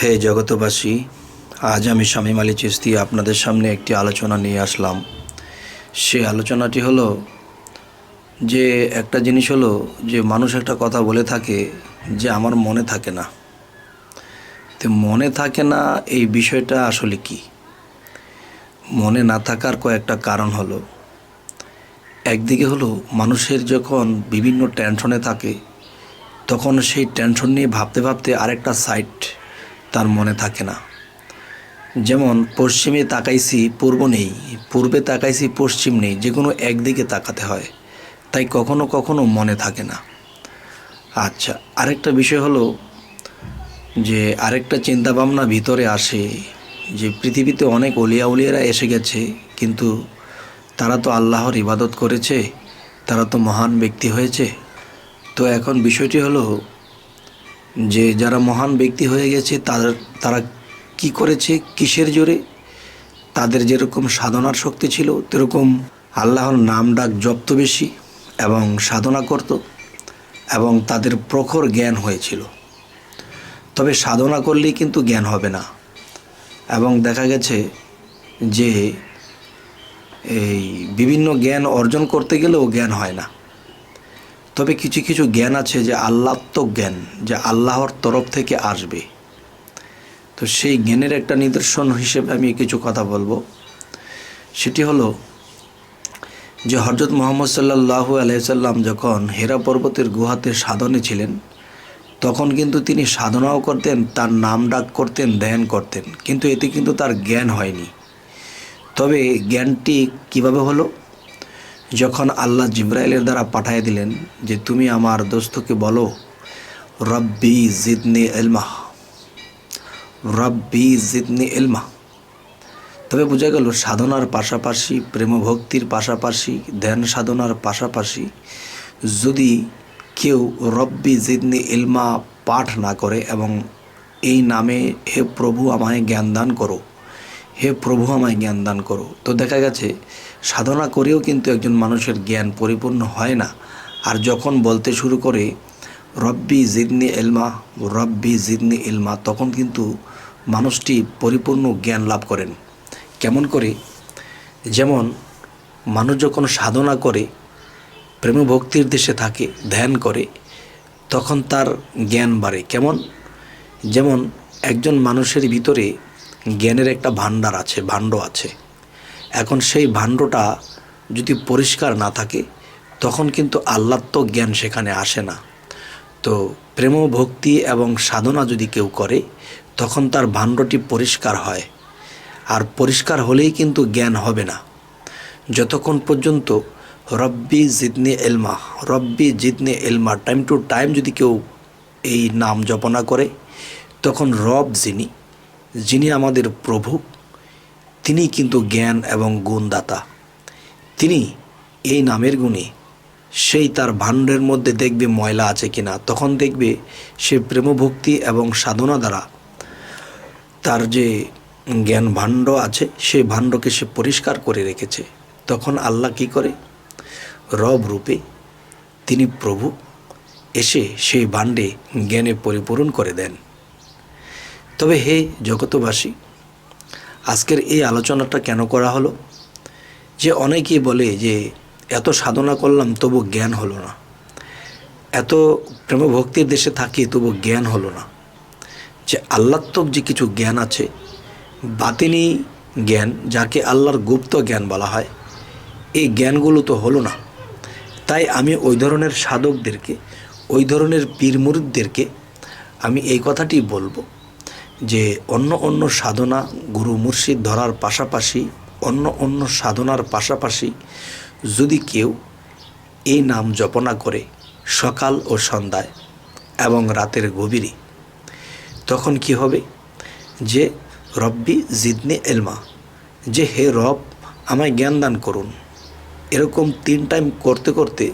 হে জগতবাসী আজ আমি শামীম আলী চিস্তি আপনাদের সামনে একটি আলোচনা নিয়ে আসলাম। সে আলোচনাটি হলো যে, একটা জিনিস হলো যে, মানুষ একটা কথা বলে থাকে যে, আমার মনে থাকে না। তো মনে থাকে না এই বিষয়টা আসলে কি? মনে না থাকার কয়েকটা কারণ হলো। একদিকে হলো, মানুষের যখন বিভিন্ন টেনশনে থাকে, তখন সেই টেনশন নিয়ে ভাবতে ভাবতে আরেকটা সাইড তার মনে থাকে না। যেমন পশ্চিমে তাকাইছি পূর্ব নেই, পূর্বে তাকাইছি পশ্চিম নেই যে কোনো একদিকে তাকাতে হয়, তাই কখনো কখনো মনে থাকে না। আচ্ছা আরেকটা বিষয় হলো যে আরেকটা চিন্তাভাবনা ভিতরে আসে যে পৃথিবীতে অনেক অলিয়া উলিয়ারা এসে গেছে, কিন্তু তারা তো আল্লাহর ইবাদত করেছে, তারা তো মহান ব্যক্তি হয়েছে। তো এখন বিষয়টি হলো যে যারা মহান ব্যক্তি হয়ে গেছে তাদের তারা কি করেছে, কিসের জোরে? তাদের যেরকম সাধনার শক্তি ছিল, তেরকম আল্লাহর নাম ডাক জপ্ত বেশি এবং সাধনা করত এবং তাদের প্রখর জ্ঞান হয়েছিল। তবে সাধনা করলেই কিন্তু জ্ঞান হবে না। এবং দেখা গেছে যে এই বিভিন্ন জ্ঞান অর্জন করতে গেলেও জ্ঞান হয় না। তবে কিছু কিছু জ্ঞান আছে যে আল্লাত্মক জ্ঞান, যে আল্লাহর তরফ থেকে আসবে। তো সেই জ্ঞানের একটা নিদর্শন হিসেবে আমি কিছু কথা বলব। সেটি হলো যে হজরত মোহাম্মদ সাল্লাহু আলাইসাল্লাম যখন হেরা পর্বতের গুহাতে সাধনে ছিলেন, তখন কিন্তু তিনি সাধনাও করতেন, তার নাম ডাক করতেন, ধ্যান করতেন। কিন্তু এতে কিন্তু তার জ্ঞান হয়নি। তবে জ্ঞানটি কীভাবে হলো? যখন আল্লাহ জিব্রাইলের দ্বারা পাঠিয়ে দিলেন যে তুমি আমার দোস্তকে বলো, রব্বি জিদনি এলমা রব্বি জিদনি এলমা তবে বোঝা গেল সাধনার পাশাপাশি, প্রেমভক্তির পাশাপাশি, ধ্যান সাধনার পাশাপাশি যদি কেউ রব্বি জিদনি এলমা পাঠ না করে এবং এই নামে, হে প্রভু, আমায় জ্ঞান দান করো। হে প্রভু, আমায় জ্ঞান দান করো। তো দেখা গেছে, সাধনা করেও কিন্তু একজন মানুষের জ্ঞান পরিপূর্ণ হয় না। আর যখন বলতে শুরু করে, রব্বি জিদনি এলমা রব্বি জিদনি এলমা তখন কিন্তু মানুষটি পরিপূর্ণ জ্ঞান লাভ করেন। কেমন করে? যেমন, মানুষ যখন সাধনা করে, প্রেম ভক্তির দেশে থাকে, ধ্যান করে, তখন তার জ্ঞান বাড়ে। কেমন? যেমন, একজন মানুষের ভিতরে জ্ঞানের একটা ভাণ্ডার আছে, ভাণ্ড আছে। এখন সেই ভাণ্ডটা যদি পরিষ্কার না থাকে, তখন কিন্তু আহ্লাত্মক জ্ঞান সেখানে আসে না। তো প্রেম, ভক্তি এবং সাধনা যদি কেউ করে, তখন তার ভাণ্ডটি পরিষ্কার হয়। আর পরিষ্কার হলেই কিন্তু জ্ঞান হবে না। যতক্ষণ পর্যন্ত রব্বি জিদনে এলমা রব্বি জিদনে এলমা টাইম টু টাইম যদি কেউ এই নাম জপনা করে, তখন রব যিনি যিনি আমাদের প্রভু তিনি কিন্তু জ্ঞান এবং গুণদাতা। তিনি এই নামের গুণে। সেই তার ভাণ্ডের মধ্যে দেখবে ময়লা আছে কিনা, তখন দেখবে সে প্রেমভক্তি এবং সাধনা দ্বারা তার যে জ্ঞান ভাণ্ড আছে, সেই ভাণ্ডকে সে পরিষ্কার করে রেখেছে। তখন আল্লাহ কি করে? রব রূপে তিনি প্রভু, এসে সেই ভাণ্ডে জ্ঞানে পরিপূরণ করে দেন। তবে হে জগতবাসী, আজকের এই আলোচনাটা কেন করা হলো? যে অনেকেই বলে যে এত সাধনা করলাম তবু জ্ঞান হলো না। এত প্রেম ভক্তির দেশে থাকি তবু জ্ঞান হলো না। যে আল্লাত্মক যে কিছু জ্ঞান আছে, বাতিনি জ্ঞান, যাকে আল্লাহর গুপ্ত জ্ঞান বলা হয়, এই জ্ঞানগুলো তো হলো না। তাই আমি ওই ধরনের সাধকদেরকে, ওই ধরনের পীর মুরিদদেরকে আমি এই কথাটি বলব। যে অন্য অন্য সাধনা গুরু মুর্শিদ ধরার পাশাপাশি, অন্য অন্য সাধনার পাশাপাশি যদি কেউ এই নাম জপনা করে সকাল ও সন্ধ্যায় এবং রাতের গভীরে, তখন কি হবে? যে রব্বি জিদনে এলমা, যে হে রব আমায় জ্ঞান দান করুন। এরকম তিন টাইম করতে করতে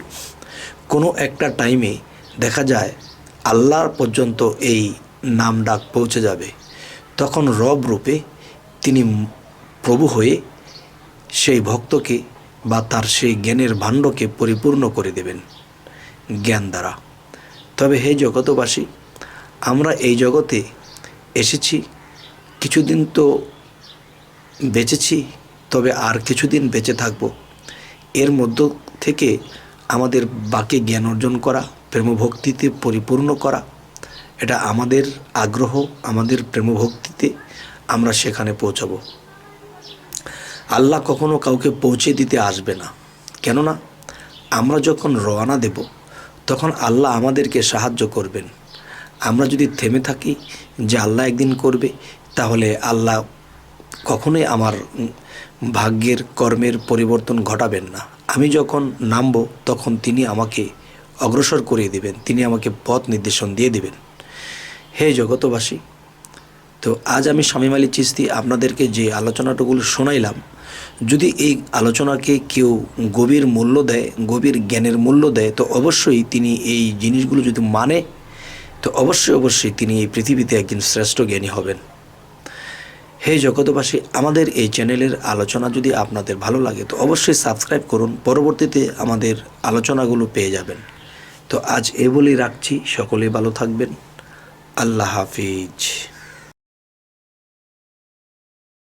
কোনো একটা টাইমে দেখা যায় আল্লাহর পর্যন্ত এই নাম ডাক পৌঁছে যাবে। তখন রব রূপে তিনি প্রভু হয়ে সেই ভক্তকে বা তার সেই জ্ঞানের ভাণ্ডকে পরিপূর্ণ করে দেবেন জ্ঞান দ্বারা। তবে হে জগতবাসী আমরা এই জগতে এসেছি, কিছুদিন তো বেঁচেছি, তবে আর কিছুদিন বেঁচে থাকব। এর মধ্য থেকে আমাদের বাকি জ্ঞান অর্জন করা, প্রেমভক্তিতে পরিপূর্ণ করা এটা আমাদের আগ্রহ, আমাদের প্রেমভক্তিতে আমরা সেখানে পৌঁছাবো। আল্লাহ কখনো কাউকে পৌঁছে দিতে আসবে না। কেননা, আমরা যখন রওনা দেব, তখন আল্লাহ আমাদেরকে সাহায্য করবেন। আমরা যদি থেমে থাকি যে আল্লাহ একদিন করবে, তাহলে আল্লাহ কখনোই আমার ভাগ্যের কর্মের পরিবর্তন ঘটাবেন না। আমি যখন নামব, তখন তিনি আমাকে অগ্রসর করিয়ে দেবেন, তিনি আমাকে পথ নির্দেশন দিয়ে দেবেন। হে জগতবাসী, তো আজ আমি শামীম আলী চিস্তি আপনাদেরকে যে আলোচনাটুকুলো শোনাইলাম, যদি এই আলোচনাকে কেউ গভীর মূল্য দেয়, গভীর জ্ঞানের মূল্য দেয়, তো অবশ্যই তিনি এই জিনিসগুলো যদি মানে তো অবশ্যই অবশ্যই তিনি এই পৃথিবীতে একজন শ্রেষ্ঠ জ্ঞানী হবেন। হে জগতবাসী, আমাদের এই চ্যানেলের আলোচনা যদি আপনাদের ভালো লাগে, তো অবশ্যই সাবস্ক্রাইব করুন, পরবর্তীতে আমাদের আলোচনাগুলো পেয়ে যাবেন। তো আজ এ বলেই রাখছি সকলে ভালো থাকবেন। আল্লাহ হাফিজ